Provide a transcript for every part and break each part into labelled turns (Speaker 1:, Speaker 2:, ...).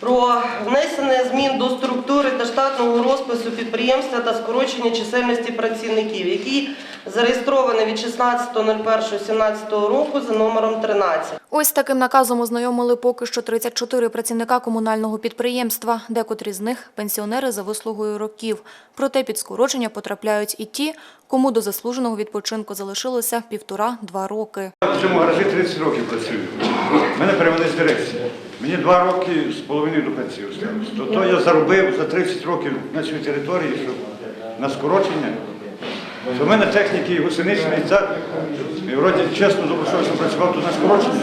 Speaker 1: про внесення змін до структури та штатного розпису підприємства та скорочення чисельності працівників, який зареєстрований від 16.01.17 року за номером 13.
Speaker 2: Ось таким наказом ознайомили поки що 34 працівника комунального підприємства, декотрі з них – пенсіонери за вислугою років. Проте під скорочення потрапляють і ті, кому до заслуженого відпочинку залишилося півтора-два роки.
Speaker 3: В цьому гаражі 30 років працюю. Мене перевели з дирекції. Мені два роки з половиною до пенсії осталось. То, то я заробив за 30 років на цій території, щоб на скорочення. То в мене техніки і гусеничний цар. І вроді чесно добросовісно працював тут на скорочення.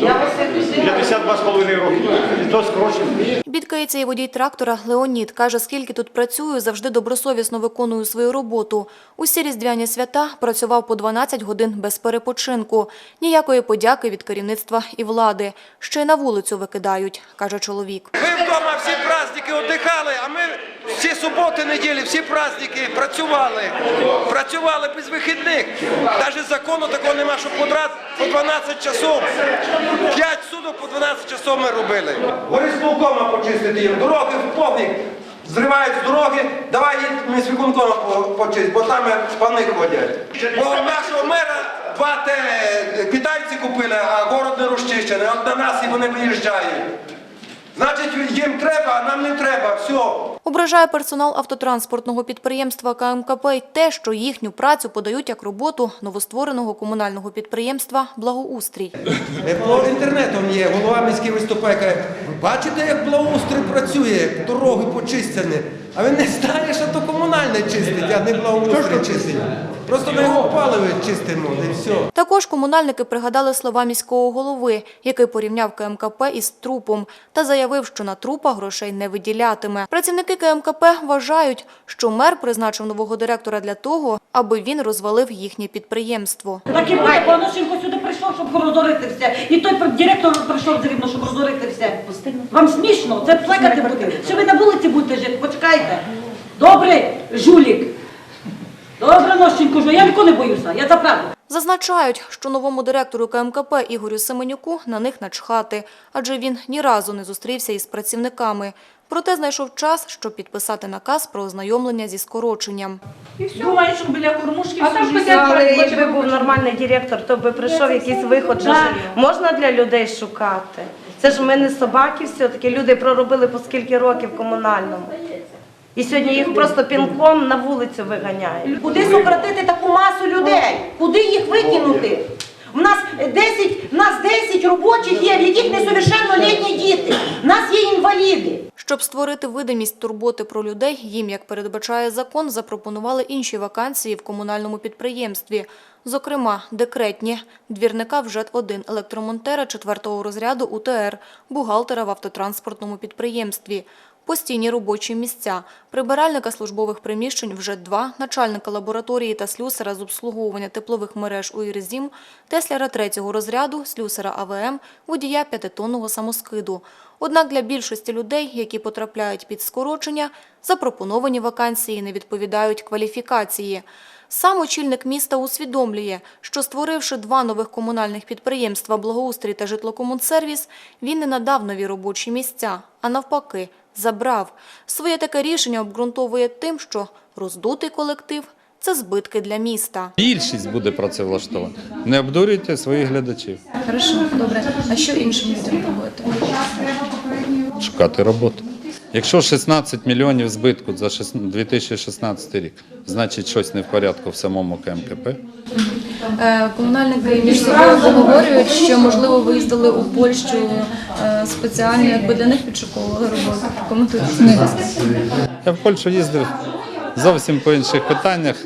Speaker 1: Я вас як людина
Speaker 3: 52 з половиною роки. І то скорочення.
Speaker 2: Бідкається і водій трактора Леонід. Каже, скільки тут працюю, завжди добросовісно виконую свою роботу. Усі різдвяні свята працював по 12 годин без перепочинку. Ніякої подяки від керівництва і влади. Ще й на вулицю викидають, каже чоловік.
Speaker 4: Ви вдома всі праздники віддихали, а ми всі суботи, неділі, всі праздники працювали. Працювали без вихідних. Навіть закону такого нема, що по по 12 часов. 5 суток по 12 часов ми робили. Гори з почистити дороги в повник. Зривають з дороги, давай ми з виконкома почись, бо там е, пани ходять. Бо у нашого мера два те е, китайці купили, а город не розчищений. От на нас і вони виїжджають. Значить, їм треба, а нам не треба. Все.
Speaker 2: Ображає персонал автотранспортного підприємства КМКП й те, що їхню працю подають як роботу новоствореного комунального підприємства «Благоустрій».
Speaker 4: По інтернетом є, голова міський виступає, каже, бачите, як благоустрій працює, дороги почистяні. А він не знає, що то комунальне чистить, а не благоустрій чистить. Просто ми його паливо чистимо, і все.
Speaker 2: Також комунальники пригадали слова міського голови, який порівняв КМКП із трупом та заявив, що на трупа грошей не виділятиме. Працівники КМКП вважають, що мер призначив нового директора для того, аби він розвалив їхнє підприємство.
Speaker 5: Так і буде, Паношенко сюди прийшов, щоб розорити все. І той директор прийшов завідно, щоб розорити все. Вам смішно? Це плекати буде. Що ви на вулиці будете жити? Почекайте. Добре, жулік. Добре, нощенько, я нікого не боюся, я за правду.
Speaker 2: Зазначають, що новому директору КМКП Ігорю Семенюку на них начхати, адже він ні разу не зустрівся із працівниками. Проте знайшов час, щоб підписати наказ про ознайомлення зі скороченням.
Speaker 5: Думаю, що біля кормушки
Speaker 6: А там Але якби був нормальний директор, то би прийшов якийсь виход. що ж можна для людей шукати. Це ж ми не собаки все-таки. Люди проробили по скільки років комунальному. І сьогодні їх просто пінком на вулицю виганяють.
Speaker 7: Куди сократити таку масу людей? Куди їх викинути? У нас 10, у нас 10 робочих є, в яких несовершеннолітні діти. У нас є інваліди.
Speaker 2: Щоб створити видимість турботи про людей, їм, як передбачає закон, запропонували інші вакансії в комунальному підприємстві. Зокрема, декретні – двірника в ЖЕТ-1, електромонтера 4-го розряду УТР, бухгалтера в автотранспортному підприємстві, постійні робочі місця, прибиральника службових приміщень вже ЖЕТ-2, начальника лабораторії та слюсара з обслуговування теплових мереж у ІРЗІМ, тесляра 3-го розряду, слюсара АВМ, водія п'ятитонного самоскиду. Однак для більшості людей, які потрапляють під скорочення, запропоновані вакансії не відповідають кваліфікації. Сам очільник міста усвідомлює, що створивши два нових комунальних підприємства «Благоустрій» та «Житлокомунсервіс», він не надав нові робочі місця, а навпаки – забрав. Своє таке рішення обґрунтовує тим, що роздутий колектив – це збитки для міста.
Speaker 8: Більшість буде працевлаштована. Не обдурюйте своїх глядачів.
Speaker 9: Хорошо, добре. А що іншим людям робити?
Speaker 8: Шукати роботу. Якщо 16 мільйонів збитку за шест- 2016 рік, значить щось не в порядку в самому КМКП.
Speaker 9: Е, Комунальники між собою обговорюють, що можливо виїздили у Польщу е, спеціально, якби для них підшуковували роботу. Коментуйте.
Speaker 8: Я в Польщу їздив зовсім по інших питаннях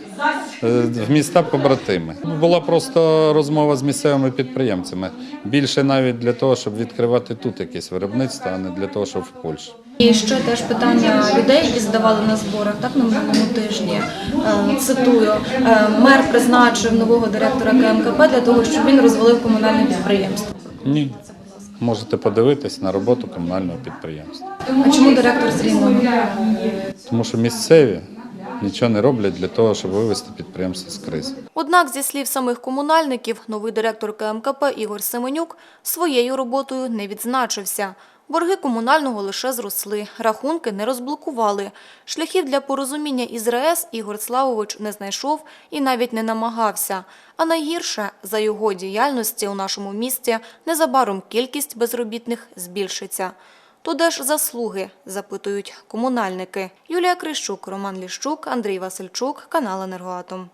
Speaker 8: е, в міста побратими. Була просто розмова з місцевими підприємцями. Більше навіть для того, щоб відкривати тут якесь виробництво, а не для того, щоб в Польщі.
Speaker 9: І ще теж питання людей, які задавали на зборах, так на минулому тижні. Е, Цитую, е, мер призначив нового директора КМКП для того, щоб він розвалив комунальне підприємство.
Speaker 8: Ні. Можете подивитись на роботу комунального підприємства.
Speaker 9: А чому директор з Рівного?
Speaker 8: Тому що місцеві нічого не роблять для того, щоб вивести підприємство з кризи.
Speaker 2: Однак, зі слів самих комунальників, новий директор КМКП Ігор Семенюк своєю роботою не відзначився. Борги комунального лише зросли, рахунки не розблокували. Шляхів для порозуміння із РАЕС Ігор Славович не знайшов і навіть не намагався. А найгірше, за його діяльності у нашому місті незабаром кількість безробітних збільшиться. То де ж заслуги, запитують комунальники. Юлія Крищук, Роман Ліщук, Андрій Васильчук, канал «Енергоатом».